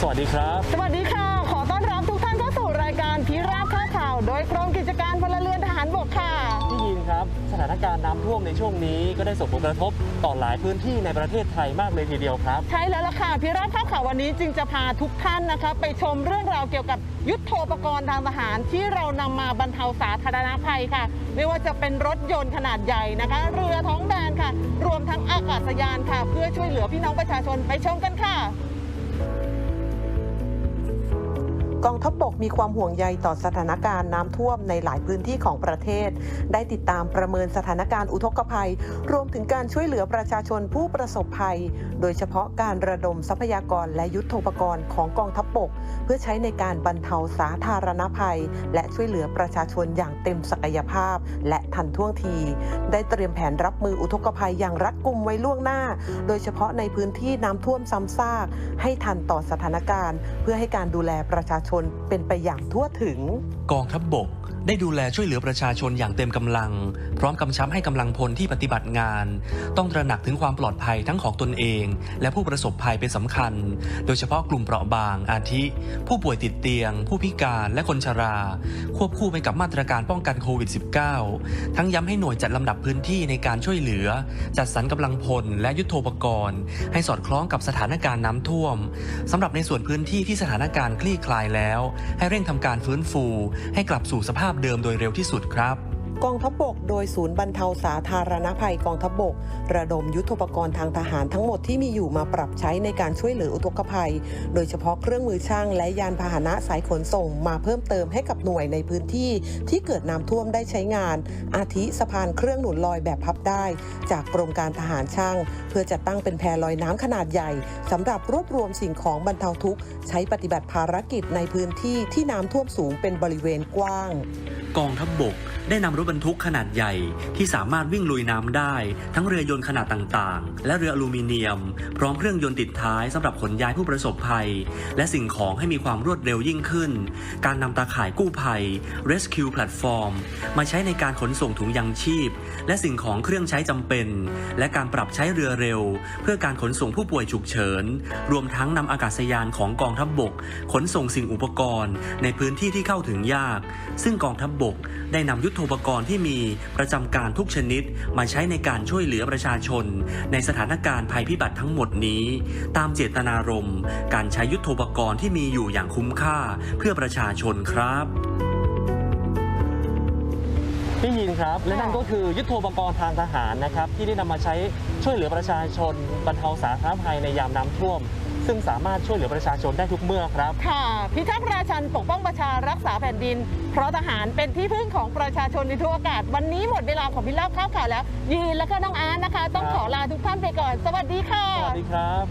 สวัสดีครับ สวัสดีค่ะ ขอต้อนรับทุกท่านเข้าสู่รายการพิราบข้าวข่าว โดยกรมกิจการพลเรือนทหารบกค่ะ พี่ยินครับ สถานการณ์น้ำท่วมในช่วงนี้ก็ได้ส่งผลกระทบต่อหลายพื้นที่ในประเทศไทยมากเลยทีเดียวครับ ใช่แล้วล่ะค่ะพิราบข้าวข่าววันนี้จึงจะพาทุกท่านนะคะ ไปชมเรื่องราวเกี่ยวกับยุทโธปกรณ์ทางทหารที่เรานำมาบรรเทาสาธารณภัยค่ะ ไม่ว่าจะเป็นรถยนต์ขนาดใหญ่นะคะ เรือท้องแบนค่ะ รวมทั้งอากาศยานค่ะ เพื่อช่วยเหลือพี่น้องประชาชนไปชมกันค่ะ กองทัพบกมีความห่วงใยต่อสถานการณ์น้ำท่วมในหลายพื้นที่ของประเทศ ได้ติดตามประเมินสถานการณ์อุทกภัย รวมถึงการช่วยเหลือประชาชนผู้ประสบภัย โดยเฉพาะการระดมทรัพยากรและยุทธปกรณ์ของกองทัพบก เพื่อใช้ในการบรรเทาสาธารณภัย และช่วยเหลือประชาชนอย่างเต็มศักยภาพ และทันท่วงที ได้เตรียมแผนรับมืออุทกภัยอย่างรัดกุมไว้ล่วงหน้า โดยเฉพาะในพื้นที่น้ำท่วมซ้ำซากให้ทันต่อสถานการณ์ เพื่อให้การดูแลประชาชนเป็นไปอย่างทั่วถึง กองทัพบบกได้ดูแลช่วยเหลือประชาชนอย่างเต็มกำลัง พร้อมกำชับให้กำลังพลที่ปฏิบัติงาน ต้องตระหนักถึงความปลอดภัยทั้งของตนเอง และผู้ประสบภัยเป็นสำคัญ โดยเฉพาะกลุ่มเปราะบาง อาทิ ผู้ป่วยติดเตียง ผู้พิการและคนชรา ควบคู่ไปกับมาตรการป้องกันโควิด -19 ทั้งย้ำให้หน่วยจัดลำดับพื้นที่ในการช่วยเหลือ จัดสรรกำลังพลและยุทโธปกรณ์ ให้สอดคล้องกับสถานการณ์น้ำท่วมสำหรับในส่วนพื้นที่ที่สถานการณ์คลี่คลายแล้ว ให้เร่งทำการฟื้นฟู ให้กลับสู่สภาพาพเดิมโดยเร็วที่สุดครับ กองทัพบกโดยศูนย์บรรเทาสาธารณภัยกองทัพบก ระดมยุทธปกรณ์ทางทหารทั้งหมดที่มีอยู่มาปรับใช้ในการช่วยเหลืออุทกภัย โดยเฉพาะเครื่องมือช่างและยานพาหนะสายขนส่งมาเพิ่มเติมให้กับหน่วยในพื้นที่ที่เกิดน้ำท่วมได้ใช้งาน อาทิสะพานเครื่องหนุนลอยแบบพับได้ จากกรมการทหารช่าง เพื่อจะตั้งเป็นแพลอยน้ำขนาดใหญ่สำหรับรวบรวมสิ่งของบรรเทาทุกข์ใช้ปฏิบัติภารกิจในพื้นที่ที่น้ำท่วมสูงเป็นบริเวณกว้างกองทัพบบกได้นำรถบรรทุกขนาดใหญ่ที่สามารถวิ่งลุยน้ำได้ ทั้งเรือยนต์ขนาดต่างๆ และเรืออลูมิเนียม พร้อมเครื่องยนต์ติดท้ายสำหรับขนย้ายผู้ประสบภัย และสิ่งของให้มีความรวดเร็วยิ่งขึ้น การนำตาข่ายกู้ภัย Rescue Platform มาใช้ในการขนส่งถุงยังชีพ และสิ่งของเครื่องใช้จำเป็น และการปรับใช้เรือเร็ว เพื่อการขนส่งผู้ป่วยฉุกเฉิน รวมทั้งนำอากาศยานของกองทัพบบก ขนส่งสิ่งอุปกรณ์ ในพื้นที่ที่เข้าถึงยาก ซึ่งกองทัพบบก ได้นำยุทโธปกรณ์ที่มีประจำการทุกชนิด มาใช้ในการช่วยเหลือประชาชน ในสถานการณ์ภัยพิบัติทั้งหมดนี้ ตามเจตนารมณ์ การใช้ยุทโธปกรณ์ที่มีอยู่อย่างคุ้มค่าเพื่อประชาชนครับพี่ยินครับและนั่นก็คือยุทโธปกรณ์ทางทหารนะครับที่ได้นำมาใช้ช่วยเหลือประชาชนบรรเทาสาธารณภัยในยามน้ำท่วม ซึ่งสามารถช่วยเหลือประชาชนได้ทุกเมื่อครับ ค่ะ พิทักษ์ราชันปกป้องประชารักษาแผ่นดิน เพราะทหารเป็นที่พึ่งของประชาชนในทุกโอกาส วันนี้หมดเวลาของพิราบข้าวข่าวแล้วยีนแล้วก็น้องอาร์ตนะคะ ต้องครับขอลาทุกท่านไปก่อน สวัสดีค่ะ สวัสดีครับ